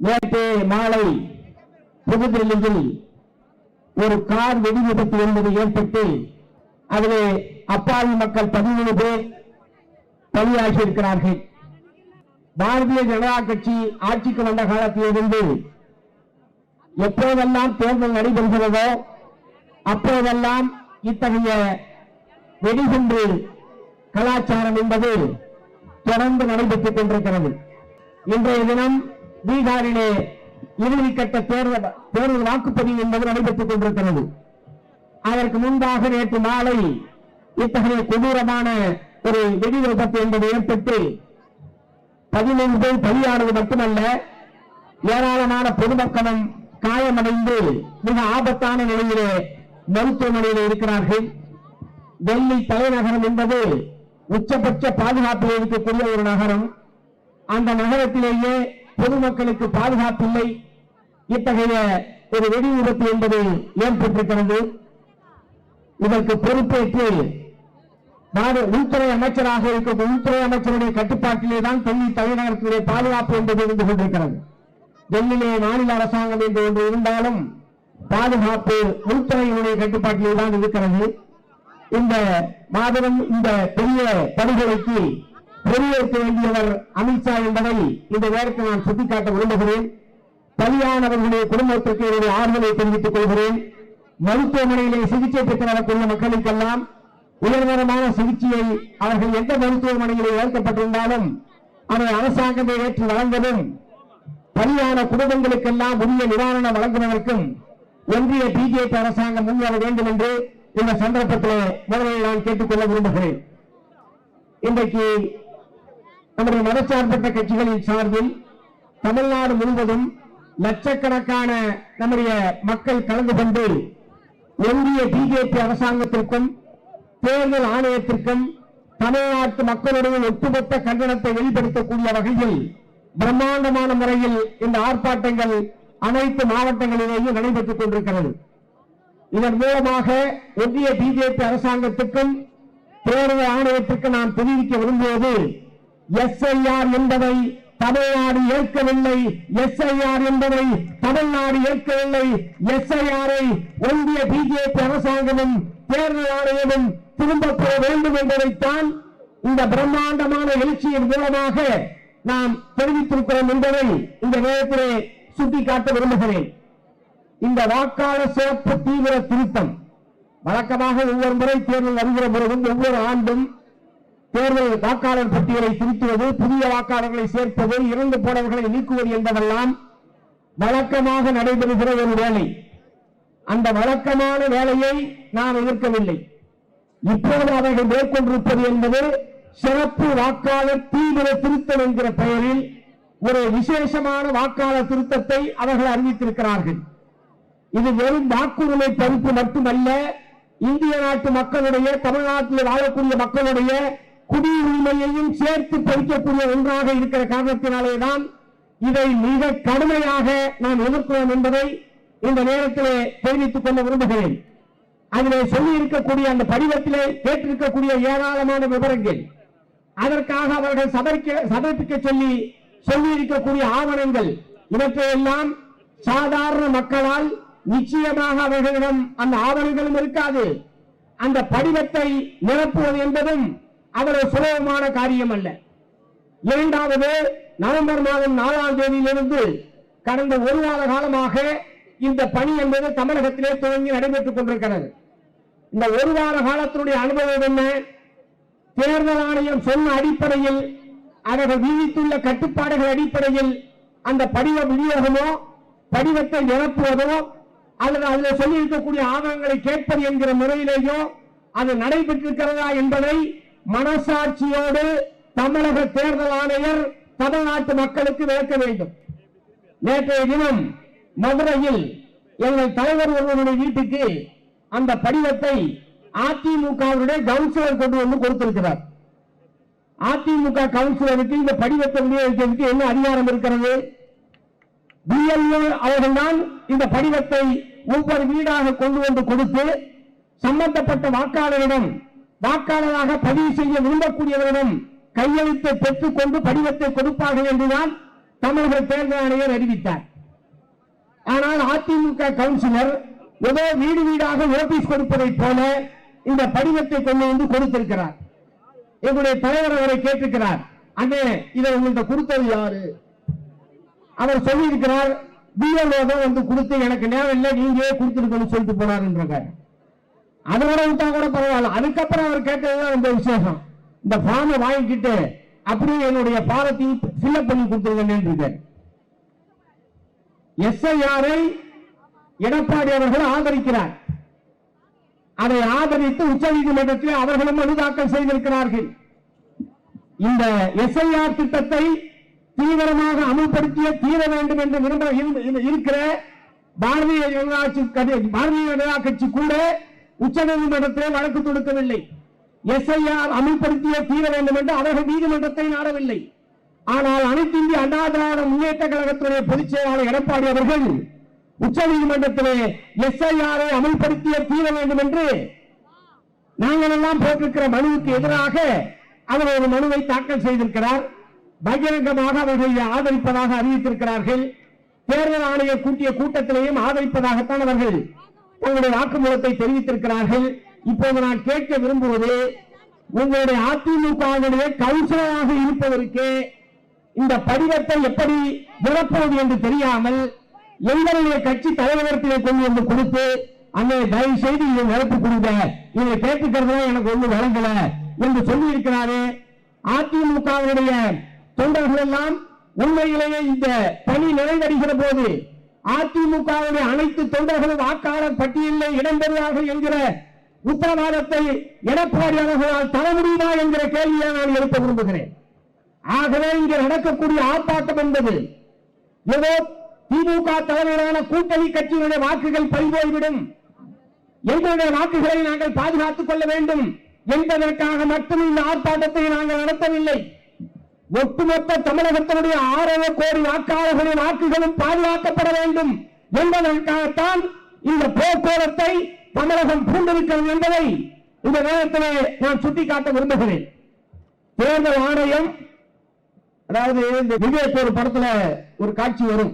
நேற்று மாலை புதுதில்லியில் ஒரு கார் வெடி விபத்து என்பது ஏற்பட்டு அதில் அப்பாவி மக்கள் பதிமூணு பேர் பலியாகி இருக்கிறார்கள் பாரதிய ஜனதா கட்சி ஆட்சிக்கு வந்த காலத்திலிருந்து எப்போதெல்லாம் தேர்தல் நடைபெறுகிறதோ அப்போதெல்லாம் இத்தகைய வெடிகுண்டு கலாச்சாரம் என்பது தொடர்ந்து நடைபெற்றுக் கொண்டிருக்கிறது. இன்றைய தினம் பீகாரிலே இறுதிக்கட்ட தேர்தல் தேர்தல் வாக்குப்பதிவு என்பது நடைபெற்றுக் கொண்டிருக்கிறது. அதற்கு முன்பாக நேற்று மாலை இத்தகைய கொடூரமான ஒரு வெடி விபத்து என்பது ஏற்பட்டு பதினைந்து பேர் பலியானது மட்டுமல்ல ஏராளமான பொதுமக்களும் காயமடைந்து மிக ஆபத்தான நிலையிலே மருத்துவமனையில் இருக்கிறார்கள். டெல்லி தலைநகரம் என்பது உச்சபட்ச பாதுகாப்பில் இருக்கக்கூடிய ஒரு நகரம். அந்த நகரத்திலேயே பொதுமக்களுக்கு பாதுகாப்பில்லை. இத்தகைய ஒரு வெடி விபத்து என்பது ஏற்பட்டிருக்கிறது இதற்கு பொறுப்பேற்று நாடு உள்துறை அமைச்சராக இருக்கும் உள்துறை அமைச்சருடைய கட்டுப்பாட்டிலே தான் டெல்லி தலைநகரத்திலே பாதுகாப்பு என்பது இருந்து கொண்டிருக்கிறது. டெல்லியிலே மாநில அரசாங்கம் என்று ஒன்று இருந்தாலும் பாதுகாப்பு உள்துறையினுடைய கட்டுப்பாட்டிலே தான் இருக்கிறது. இந்த மாபெரும் இந்த பெரிய படுகொலைக்கு பொறுப்பேற்க வேண்டியவர் அமித்ஷா என்பதை இந்த நேரத்தில் நான் சுட்டிக்காட்ட விரும்புகிறேன். பலியானவர்களுடைய குடும்பத்திற்கு என்னுடைய ஆறுதலை தெரிவித்துக் கொள்கிறேன். மருத்துவமனையிலே சிகிச்சை பெற்று வரக்கூடிய மக்களுக்கெல்லாம் உயர்தரமான சிகிச்சையை அவர்கள் எந்த மருத்துவமனையிலே ஏற்கப்பட்டிருந்தாலும் அதை அரசாங்கத்தை ஏற்று வழங்கவும் பலியான குடும்பங்களுக்கெல்லாம் உரிய நிவாரணம் வழங்குவதற்கும் ஒன்றிய பிஜேபி அரசாங்கம் முன்வர வேண்டும் என்று இந்த சந்தர்ப்பத்தில் முதலில் நான் கேட்டுக்கொள்ள விரும்புகிறேன். இன்றைக்கு நம்முடைய மதச்சார்பற்ற கட்சிகளின் சார்பில் தமிழ்நாடு முழுவதும் லட்சக்கணக்கான நம்முடைய மக்கள் கலந்து கொண்டு ஒன்றிய பிஜேபி அரசாங்கத்திற்கும் தேர்தல் ஆணையத்திற்கும் தமிழ்நாட்டு மக்களுடைய ஒட்டுமொத்த கண்டனத்தை வெளிப்படுத்தக்கூடிய வகையில் பிரம்மாண்டமான முறையில் இந்த ஆர்ப்பாட்டங்கள் அனைத்து மாவட்டங்களிலேயும் நடைபெற்றுக் கொண்டிருக்கிறது. இதன் மூலமாக ஒன்றிய பிஜேபி அரசாங்கத்துக்கும் தேர்தல் ஆணையத்திற்கு நான் தெரிவிக்க விரும்புவது எஸ்ஐஆர் என்பதை தமிழ்நாடு ஏற்கவில்லை. எஸ்ஐஆர் என்பதை தமிழ்நாடு ஏற்கவில்லை. எஸ்ஐஆரை ஒன்றிய பிஜேபி அரசாங்கமும் தேர்தல் ஆணையமும் திரும்ப பெற வேண்டும் என்பதைத்தான் இந்த பிரம்மாண்டமான எழுச்சியின் மூலமாக நாம் தெரிவித்திருக்கிறோம் என்பதை இந்த நேரத்திலே சுட்டிக்காட்ட விரும்புகிறேன். இந்த வாக்காளர் சிறப்பு தீவிர திருத்தம். வழக்கமாக ஒவ்வொரு முறை தேர்தல் வருகிற பொழுதும் ஒவ்வொரு ஆண்டும் தேர்தல் வாக்காளர் பட்டியலை திருத்துவது புதிய வாக்காளர்களை சேர்ப்பது இறந்து போனவர்களை நீக்குவது என்பதெல்லாம் வழக்கமாக நடைபெறுகிற ஒரு வேலை. அந்த வழக்கமான வேலையை நாம் எதிர்க்கவில்லை. இப்போது அவர்கள் மேற்கொண்டிருப்பது என்பது சிறப்பு வாக்காளர் தீவிர திருத்தம் என்கிற பெயரில் ஒரு விசேஷமான வாக்காளர் திருத்தத்தை அவர்கள் அறிவித்திருக்கிறார்கள். இது வெறும் வாக்குரிமை பறிப்பு மட்டுமல்ல இந்திய நாட்டு மக்களுடைய தமிழ்நாட்டில் வாழக்கூடிய மக்களுடைய குடியுரிமையையும் சேர்த்து பறிக்கக்கூடிய ஒன்றாக இருக்கிற காரணத்தினாலேதான் இதை மிக கடுமையாக நாம் எதிர்க்கிறோம் என்பதை இந்த நேரத்திலே தெரிவித்துக் கொள்ள விரும்புகிறேன். அதிலே சொல்லி இருக்கக்கூடிய அந்த படிவத்திலே கேட்டிருக்கக்கூடிய ஏராளமான விவரங்கள் அதற்காக அவர்கள் சமர்க்க சமர்ப்பிக்க சொல்லி சொல்லி இருக்கக்கூடிய ஆவணங்கள் இவற்றையெல்லாம் சாதாரண மக்களால் நிச்சயமாக அவர்களிடம் அந்த ஆவணங்களும் இருக்காது. அந்த படிவத்தை நிரப்புவது என்பதும் அவ்வளவு சுலபமான காரியம் அல்ல. இரண்டாவது நவம்பர் மாதம் நாலாம் தேதியிலிருந்து கடந்த ஒரு வார காலமாக இந்த பணி என்பது தமிழகத்திலே துவங்கி நடைபெற்றுக் கொண்டிருக்கிறது. இந்த ஒரு வார காலத்தினுடைய அனுபவம் என்ன? தேர்தல் ஆணையம் சொன்ன அடிப்படையில் அவர்கள் விதித்துள்ள கட்டுப்பாடுகள் அடிப்படையில் அந்த படிவ விநியோகமோ படிவத்தை நிரப்புவதோ அல்லது அதில் சொல்லியிருக்கக்கூடிய ஆவணங்களை கேட்பது என்கிற முறையிலேயோ அது நடைபெற்றிருக்கிறதா என்பதை மனசாட்சியோடு தமிழக தேர்தல் ஆணையர் தமிழ்நாட்டு மக்களுக்கு விளக்க வேண்டும். நேற்றைய தினம் மதுரையில் எங்கள் தலைவர் ஒருவருடைய வீட்டுக்கு அந்த படிவத்தை அதிமுகவுடைய கவுன்சிலர் கொண்டு வந்து கொடுத்திருக்கிறார். அதிமுக கவுன்சிலருக்கு இந்த படிவத்தை விநியோகிக்கிறதுக்கு என்ன அதிகாரம் இருக்கிறது? பிஎல்ஓ அவர்கள்தான் இந்த படிவத்தை ஒவ்வொரு வீடாக கொண்டு வந்து கொடுத்து சம்பந்தப்பட்ட வாக்காளரிடம் வாக்காளராக பதிவு செய்ய விரும்பக்கூடியவரிடம் கையெழுத்தை பெற்றுக் கொண்டு படிவத்தை கொடுப்பார்கள் என்றுதான் தமிழக தேர்தல் ஆணையர் அறிவித்தார். ஆனால் அதிமுக கவுன்சிலர் ஏதோ வீடு வீடாக நோட்டீஸ் கொடுப்பதைப் போல இந்த படிவத்தை கொண்டு வந்து கொடுத்திருக்கிறார். எங்களுடைய தலைவர் அவரை கேட்டிருக்கிறார். அண்ணே இதை உங்கள்கிட்ட கொடுத்தது யாரு? அவர் சொல்லியிருக்கிறார் பிஎல்ஓ தான் வந்து கொடுத்து எனக்கு நேரம் இல்லை நீங்களே கொடுத்துருக்கணும் சொல்லிட்டு போனாருன்றாங்க அதோட விட்டா கூட பரவாயில்ல. அதுக்கப்புறம் அவர் கேட்டதுதான் இந்த விசேஷம். இந்த ஃபார்மை வாங்கிக்கிட்டு அப்படியே என்னுடைய பாலத்தையும் ஃபில்அப் பண்ணி கொடுத்துருங்கன்னு எஸ்ஐஆரை எடப்பாடி அவர்கள் ஆதரிக்கிறார். அதை ஆதரித்து உச்சநீதிமன்றத்தில் அவர்களும் மனு தாக்கல் செய்திருக்கிறார்கள். இந்த எஸ்ஐஆர் திட்டத்தை தீவிரமாக அமல்படுத்திய தீர வேண்டும் என்று விரும்ப இருக்கிற பாரதிய ஜனதா கட்சி பாரதிய ஜனதா கட்சி கூட உச்சநீதிமன்றத்திலே வழக்கு தொடுக்கவில்லை. எஸ்ஐஆர் அமல்படுத்திய தீர வேண்டும் என்று அவர்கள் நீதிமன்றத்தை நாடவில்லை. ஆனால் அனைத்து இந்திய அண்ணா திராவிட முன்னேற்ற கழகத்துடைய பொதுச் செயலாளர் எடப்பாடி அவர்கள் உச்சநீதிமன்றத்திலே எஸ்ஐஆரை அமல்படுத்திய தீர வேண்டும் என்று நாங்கள் எல்லாம் போட்டிருக்கிற மனுவுக்கு எதிராக அவர் ஒரு மனுவை தாக்கல் செய்திருக்கிறார். பகிரங்கமாக அவர்களை ஆதரிப்பதாக அறிவித்திருக்கிறார்கள். தேர்தல் ஆணையர் கூட்டிய கூட்டத்திலேயும் ஆதரிப்பதாகத்தான் அவர்கள் உங்களுடைய வாக்குமூலத்தை தெரிவித்திருக்கிறார்கள். இப்போது நான் கேட்க விரும்புவது உங்களுடைய அதிமுகவுடைய கவுன்சிலராக இருப்பதற்கு இந்த படிவத்தை எப்படி நிரப்புவது என்று தெரியாமல் எங்களுடைய கட்சி தலைவரத்திலே கொண்டு வந்து கொடுத்து அங்கே தயவு செய்து இதை நிரப்பி கொடுங்க. இதை கேட்டுக்கிறது எனக்கு ஒண்ணு வழங்கல என்று சொல்லி இருக்கிறாரு அதிமுகவினுடைய தொண்டர்கள் எல்லாம் உண்மையிலேயே இந்த பணி நிறைவடைகிற போது அதிமுகவுடைய அனைத்து தொண்டர்களும் வாக்காளர் பட்டியலில் இடம்பெறுவார்கள் என்கிற உத்தரவாதத்தை எடப்பாடி அவர்களால் தர முடியுமா என்கிற கேள்வியை நான் எழுப்ப விரும்புகிறேன். ஆகவே இங்கே நடக்கக்கூடிய ஆர்ப்பாட்டம் என்பது ஏதோ திமுக தலைமையிலான கூட்டணி கட்சியினுடைய வாக்குகள் பறிபோய்விடும். எங்களுடைய வாக்குகளை நாங்கள் பாதுகாத்துக் கொள்ள வேண்டும் என்பதற்காக மட்டும் இந்த ஆர்ப்பாட்டத்தை நாங்கள் நடத்தவில்லை. ஒட்டுமொத்த தமிழகத்தினுடைய ஆறரை கோடி வாக்காளர்களின் வாக்குகளும் பாதுகாக்கப்பட வேண்டும் என்பதற்காகத்தான் இந்த போக்குவரத்தை தமிழகம் பூண்டிருக்கிறது என்பதை இந்த நேரத்திலே நான் சுட்டிக்காட்ட விரும்புகிறேன். தேர்தல் ஆணையம் அதாவது இந்த விவேக் ஒரு படத்துல ஒரு காட்சி வரும்.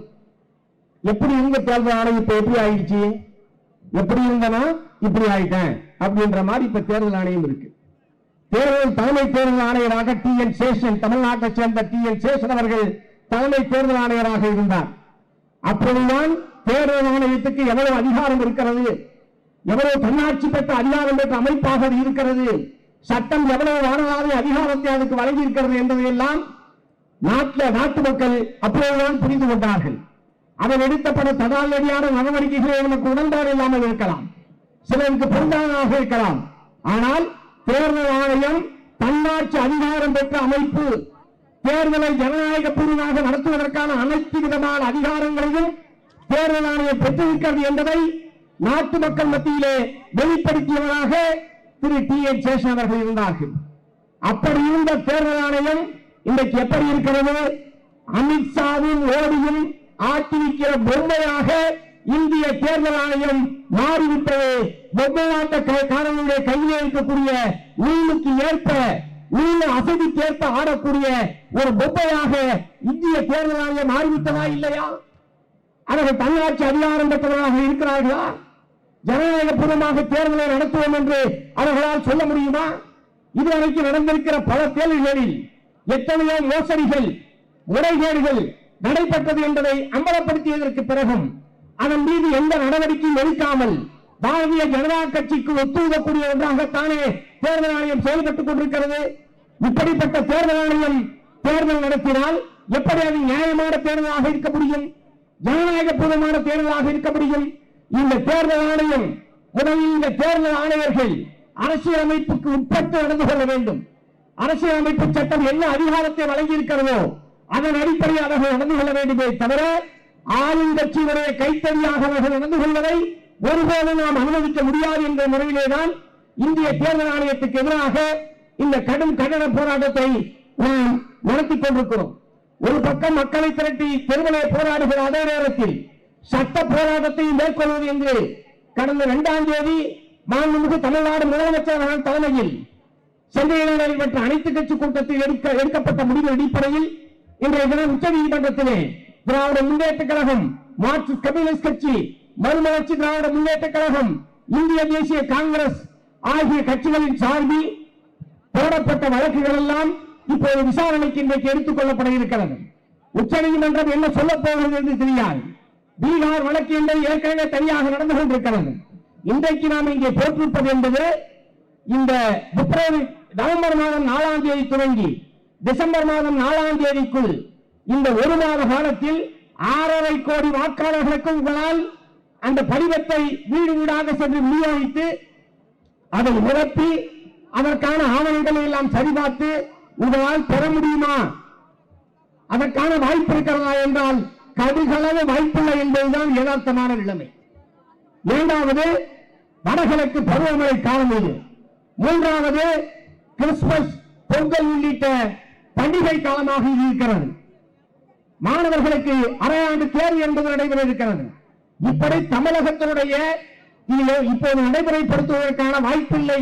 எப்படி இருந்த தேர்தல் ஆணையம் இப்ப எப்படி ஆயிடுச்சு? எப்படி இருந்தனா இப்படி ஆயிட்டேன் அப்படின்ற மாதிரி இப்ப தேர்தல் ஆணையம் இருக்கு. தேர்தல் தலைமை தேர்தல் ஆணையராக டி என் சேஷன் தமிழ்நாட்டை சேர்ந்த டி என் சேஷன் அவர்கள் தலைமை தேர்தல் ஆணையராக இருந்தார். அப்போதுதான் தேர்தல் ஆணையத்துக்கு எவ்வளவு அதிகாரம் இருக்கிறது? எவ்வளவு தன்னாட்சி பெற்ற அதிகாரம் பெற்ற அமைப்பாக இருக்கிறது? சட்டம் எவ்வளவு வானலாவிய அதிகாரத்தை அதுக்கு வழங்கி இருக்கிறது என்பதையெல்லாம் நாட்டில் நாட்டு மக்கள் அப்போதுதான் புரிந்து கொண்டார்கள். அவர் எடுத்தப்பட தடாலடியான நடவடிக்கைகளை நமக்கு உடன்பாடு இல்லாமல் இருக்கலாம். சிலருக்கு பொருந்தாதாக இருக்கலாம். ஆனால் தேர்தல் ஆணையம் தன்னாட்சி அதிகாரம் பெற்ற அமைப்பு தேர்தலை ஜனநாயக பூர்வமாக நடத்துவதற்கான அனைத்து விதமான அதிகாரங்களையும் தேர்தல் ஆணையம் பெற்றிருக்கிறது என்பதை நாட்டு மக்கள் மத்தியிலே வெளிப்படுத்தியவராக திரு டி என் சேஷன் அவர்கள் இருந்தார்கள். அப்படி இருந்த தேர்தல் ஆணையம் இன்றைக்கு எப்படி இருக்கிறது? அமித்ஷாவின் ஓடியும் ஆட்டி வைக்கிற பொம்மையாக இந்திய தேர்தல் ஆணையம் மாறிவிட்டது. பொம்மையாட்டக்காரர்களுடைய கையில் இருக்கக்கூடிய உயிருக்கு ஏற்ப உள்ள அசதிக்கு ஏற்ப ஆடக்கூடிய ஒரு பொப்பையாக இந்திய தேர்தல் ஆணையம் மாறிவிட்டதா இல்லையா? அவர்கள் தன்னாட்சி அதிகாரம் பெற்றவர்களாக இருக்கிறார்களா? ஜனநாயகபூர்வமாக தேர்தலை நடத்துவோம் என்று அவர்களால் சொல்ல முடியுமா? இதுவரைக்கும் நடந்திருக்கிற பல தேர்தல்களில் எத்தனையோ மோசடிகள் முறைகேடுகள் நடைபெற்றது என்பதை அம்பலப்படுத்தியதற்கு பிறகும் அதன் மீது எந்த நடவடிக்கையும் எடுக்காமல் பாரதிய ஜனதா கட்சிக்கு ஒத்துழைக்கக்கூடிய ஒன்றாகத்தானே தேர்தல் ஆணையம் செயல்பட்டுக் கொண்டிருக்கிறது. இப்படிப்பட்ட தேர்தல் ஆணையம் தேர்தல் நடத்தினால் எப்படி அது நியாயமான தேர்தலாக இருக்க முடியும்? ஜனநாயகபூர்வமான தேர்தலாக இருக்க முடியும்? இந்த தேர்தல் ஆணையம் முதலில் இந்த தேர்தல் ஆணையர்கள் அரசியலமைப்புக்கு உட்பட்டு நடந்து கொள்ள வேண்டும். அரசியலமைப்பு சட்டம் என்ன அதிகாரத்தை வழங்கி இருக்கிறதோ அதன் அடிப்படையில் அவர்கள் நடந்து கொள்ள வேண்டுமே தவிர ஆளுங்கட்சியினுடைய கைத்தறியாக அவர்கள் நடந்து கொள்வதை ஒருபோதும் நாம் அனுமதிக்க முடியாது என்ற முறையிலேதான் இந்திய தேர்தல் ஆணையத்துக்கு எதிராக இந்த கடும் கண்டன போராட்டத்தை நாம் நடத்திக் கொண்டிருக்கிறோம். ஒரு பக்கம் மக்களை திரட்டி தெருவிலே போராடுகிற அதே நேரத்தில் சட்ட போராட்டத்தை மேற்கொள்வது என்று கடந்த இரண்டாம் தேதி மாண்புமிகு தமிழ்நாடு முதலமைச்சர் தலைமையில் சென்னையில் நடைபெற்ற அனைத்து கட்சி கூட்டத்தில் எடுக்க எடுக்கப்பட்ட முடிவு அடிப்படையில் இன்றைய தினம் உச்ச நீதிமன்றத்திலே திராவிட முன்னேற்ற கழகம் மார்க்சிஸ்ட் கம்யூனிஸ்ட் கட்சி மறுமலர்ச்சி திராவிட முன்னேற்ற கழகம் இந்திய தேசிய காங்கிரஸ் ஆகிய கட்சிகளின் சார்பில் போடப்பட்ட வழக்குகள் எல்லாம் இப்போது விசாரணைக்கு இன்றைக்கு எடுத்துக் கொள்ளப்பட இருக்கிறது. உச்சநீதிமன்றம் என்ன சொல்ல போகிறது என்று தெரியாது. பீகார் வழக்கு என்பது ஏற்கனவே தனியாக நடந்து கொண்டிருக்கிறது. இன்றைக்கு நாம் இங்கே போட்டிருப்பது என்பது இந்த பிப்ரவரி நவம்பர் மாதம் நாலாம் தேதி துவங்கி டிசம்பர் மாதம் நாலாம் தேதிக்குள் இந்த ஒரு மாத காலத்தில் ஆறரை கோடி வாக்காளர்களுக்கு உங்களால் அந்த படிவத்தை வீடு வீடாக சென்று விநியோகித்து அதை நிரப்பி அதற்கான ஆவணங்களை எல்லாம் சரிபார்த்து உங்களால் பெற முடியுமா? அதற்கான வாய்ப்பு இருக்கிறதா என்றால் கடுகளவு வாய்ப்பில்லை என்பதுதான் யதார்த்தமான நிலைமை. இரண்டாவது வடகிழக்கு பருவமழை காலம் இது. மூன்றாவது கிறிஸ்துமஸ் பொங்கல் உள்ளிட்ட பண்டிகை காலமாக இருக்கிறது. மாணவர்களுக்கு அரையாண்டு தேர்வு என்பது நடைபெற இருக்கிறது. இப்படி தமிழகத்தினுடைய இப்போது நடைமுறைப்படுத்துவதற்கான வாய்ப்பில்லை.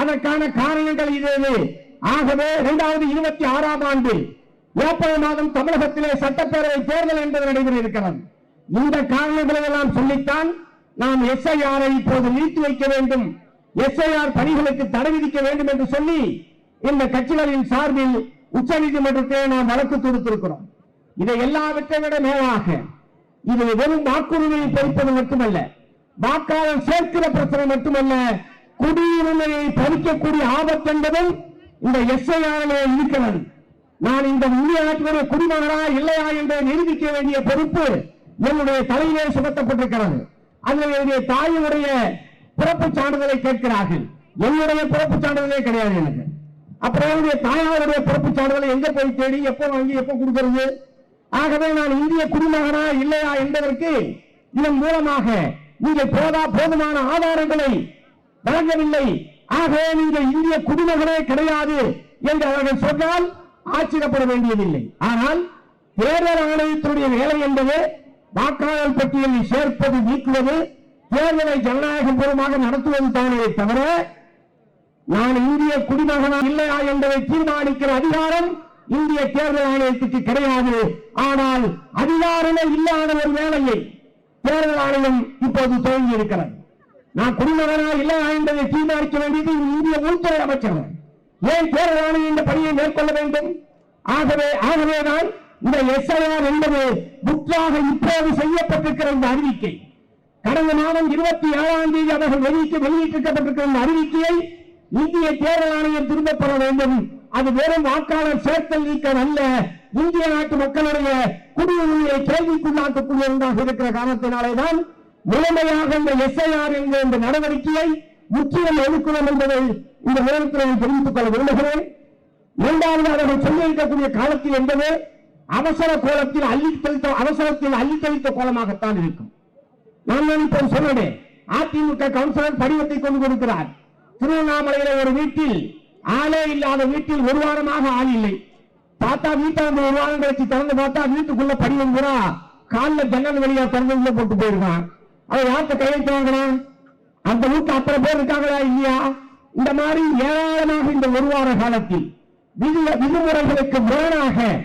அதற்கான காரணங்கள் இது ஆகவே இரண்டாவது இருபத்தி ஆறாம் ஆண்டு ஏப்ரல் மாதம் தமிழகத்திலே சட்டப்பேரவை தேர்தல் என்பது நடைபெற இருக்கிறது. இந்த காரணங்களை எல்லாம் சொல்லித்தான் நாம் எஸ்ஐஆரை இப்போது நீட்டி வைக்க வேண்டும். எஸ்ஐஆர் பணிகளுக்கு தடை விதிக்க வேண்டும் என்று சொல்லி இந்த கட்சிகளின் சார்பில் உச்சநீதிமன்றத்திலே நாம் வழக்கு தொடுத்திருக்கிறோம். இதை எல்லாவற்றை விட மேலாக இது வெறும் வாக்குரிமையை பறிப்பது மட்டுமல்ல வாக்காளர் சேர்க்கிற பிரச்சனை மட்டுமல்ல குடியுரிமையை பறிக்கக்கூடிய ஆபத்து என்பதும் இந்த எஸ்ஐஆரிலே இருக்கிறது. நான் இந்த இந்திய நாட்டினுடைய குடிமகனா இல்லையா என்பதை நிரூபிக்க வேண்டிய பொறுப்பு என்னுடைய தலையிலே சுமத்தப்பட்டிருக்கிறது. அதில் என்னுடைய தாயினுடைய பிறப்புச் சான்றிதழை கேட்கிறார்கள். என்னுடைய பிறப்புச் சான்றிதழே கிடையாது எனக்கு. அப்புறம் என்னுடைய தாயாருடைய பிறப்புச் சான்றிதழை எங்க போய் தேடி எப்போ வாங்கி எப்போ கொடுக்கறது? ஆகவே நான் இந்திய குடிமகனா இல்லையா என்பதற்கு இதன் மூலமாக நீங்கள் போதா போதுமான ஆதாரங்களை வழங்கவில்லை. ஆகவே நீங்கள் இந்திய குடிமகனே கிடையாது என்று அவர்கள் சொன்னால் ஆச்சரியப்பட வேண்டியதில்லை. ஆனால் தேர்தல் ஆணையத்தினுடைய வேலை என்பது வாக்காளர் பட்டியலில் சேர்ப்பது நீக்குவது தேர்தலை ஜனநாயக பூர்வமாக நடத்துவது தானே தவிர நான் இந்திய குடிமகனா இல்லையா என்பதை தீர்மானிக்கிற அதிகாரம் இந்திய தேர்தல் ஆணையத்துக்கு கிடையாது. ஆனால் அதிகாரமே இல்லாத ஒரு வேலையை தேர்தல் ஆணையம் இப்போது துவங்கி இருக்கிறது. நான் குடிமகனா இல்லை என்பதை தீர்மானிக்க வேண்டியது இந்திய உள்துறை அமைச்சர் ஏன் தேர்தல் ஆணையம் இந்த பணியை மேற்கொள்ள வேண்டும்? ஆகவே ஆகவேதான் இந்த எஸ்ஐஆர் என்பது முற்றாக இப்போது செய்யப்பட்டிருக்கிற இந்த அறிவிக்கை. கடந்த மாதம் இருபத்தி ஏழாம் தேதி அவர்கள் வெளியிட்டு வெளியிட்டிருக்கப்பட்டிருக்கிற இந்த அறிவிக்கையை இந்திய தேர்தல் ஆணையம் திரும்பப் பெற வேண்டும். அது வெறும் வாக்காளர் சேர்த்தல் நீக்கம் அல்ல. இந்திய நாட்டு மக்களுடைய குடியுரிமையை கேள்விக்குள்ளாக்கக்கூடிய ஒன்றாக இருக்கிற காரணத்தினாலேதான் முழுமையாக இந்த எஸ்ஐஆர் என்ற இந்த நடவடிக்கையை முற்றிலும் ஒதுக்கணும் என்பதை இந்த நேரத்தில் நான் தெரிவித்துக் கொள்ள விரும்புகிறேன். இரண்டாவது அவர்கள் சொல்லியிருக்கக்கூடிய காலத்தில் என்பது அவசர கோலத்தில் அள்ளி தெளித்த அவசரத்தில் அள்ளி தெளித்த கோலமாகத்தான் இருக்கும். நான் இப்போ சொன்னேன் அதிமுக கவுன்சிலர் படிவத்தை கொண்டு கொடுக்கிறார். திருவண்ணாமலையில ஒரு வீட்டில் ஆளே இல்லாத வீட்டில் ஒரு வாரமாக ஆள் இல்லை. பார்த்தா வீட்டை வந்து ஒரு வாரம் கழிச்சு திறந்து பார்த்தா வீட்டுக்குள்ள படிவம் பூரா காலில் ஜன்னல் வழியா திறந்து உள்ள போட்டு போயிருக்கான். அவன் யார்கிட்ட கையெழுத்து வாங்கினான் அந்த வீட்டு அத்தனை பேர் இருக்காங்களா இல்லையா? இந்த மாதிரி ஏராளமாக இந்த ஒரு வார காலத்தில் விதி- விதிமுறைகளுக்கு மேலாக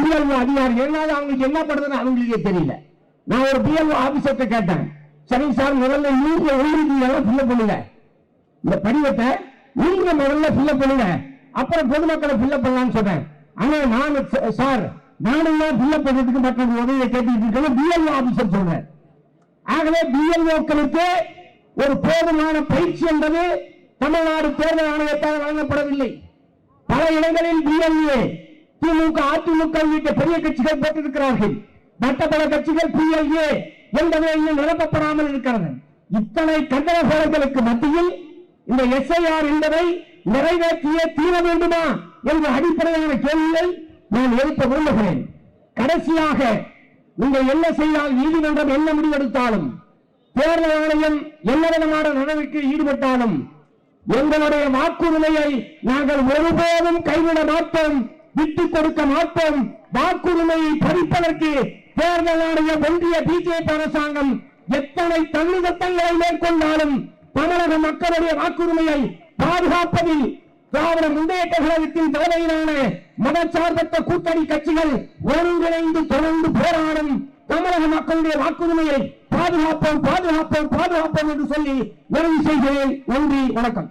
பிஎல்ஓ அதிகாரி என்னால அவங்களுக்கு என்ன பண்றதுன்னு அவங்களுக்கே தெரியல. நான் ஒரு பிஎல்ஓ ஆபீசர்ட்ட கேட்டேன். சரி சார் முதல்ல நீங்க உள்ளீர்கள் ஃபில்அப் பண்ணுங்க. இந்த படிவத்தை நீங்க முதல்ல ஃபில்லப் பண்ணுங்க. அப்புறம் பொதுமக்களை ஃபில்லப் பண்ணலாம்னு சொல்றேன். ஆனா நான் ச- சார் நானும் ஃபில்லப் ஃபில்அப் பண்றதுக்கு மற்ற உதவியை கேட்டுக்கிட்டு இருக்கேன் பிஎல்ஓ ஆபீசர் சொல்றேன் ஆகவே பிஎல்ஓக்களுக்கு ஒரு போதுமான பயிற்சி என்பது தமிழ்நாடு தேர்தல் ஆணையத்தால் வழங்கப்படவில்லை. பல இடங்களில் பிஎல்ஏ திமுக அதிமுக உள்ளிட்ட பெரிய கட்சிகள் போட்டிருக்கிறார்கள். மற்ற பல கட்சிகள் பிஎல்ஏ என்பதை இன்னும் நிரப்பப்படாமல் இருக்கிறது. இத்தனை கண்டன கோலங்களுக்கு மத்தியில் இந்த எஸ்ஐஆர் என்பதை நிறைவேற்றியே தீர வேண்டுமா என்ற அடிப்படையான கேள்வியை நான் எழுப்ப விரும்புகிறேன். கடைசியாக நீங்கள் என்ன செய்தால் நீதிமன்றம் என்ன முடிவெடுத்தாலும் தேர்தல் ஆணையம் என்ன விதமான நடவடிக்கையில் ஈடுபட்டாலும் எங்களுடைய வாக்குரிமையை நாங்கள் ஒருபோதும் கைவிட மாட்டோம் விட்டுக் கொடுக்க மாட்டோம். வாக்குரிமையை பறிப்பதற்கு தேர்தல் ஆணையம் ஒன்றிய பிஜேபி அரசாங்கம் எத்தனை தள்ளுதட்டங்களை மேற்கொண்டாலும் தமிழக மக்களுடைய வாக்குரிமையை பாதுகாப்பதில் திராவிட முன்னேற்ற கழகத்தின் தலைமையிலான மதச்சார்பற்ற கூட்டணி கட்சிகள் ஒருங்கிணைந்து தொடர்ந்து போராடும் தமிழக மக்களுடைய வாக்குரிமையை பாதுகாப்போம் பாதுகாப்போம் பாதுகாப்போம் என்று சொல்லி நிறைவு செய்கிறேன். நன்றி வணக்கம்.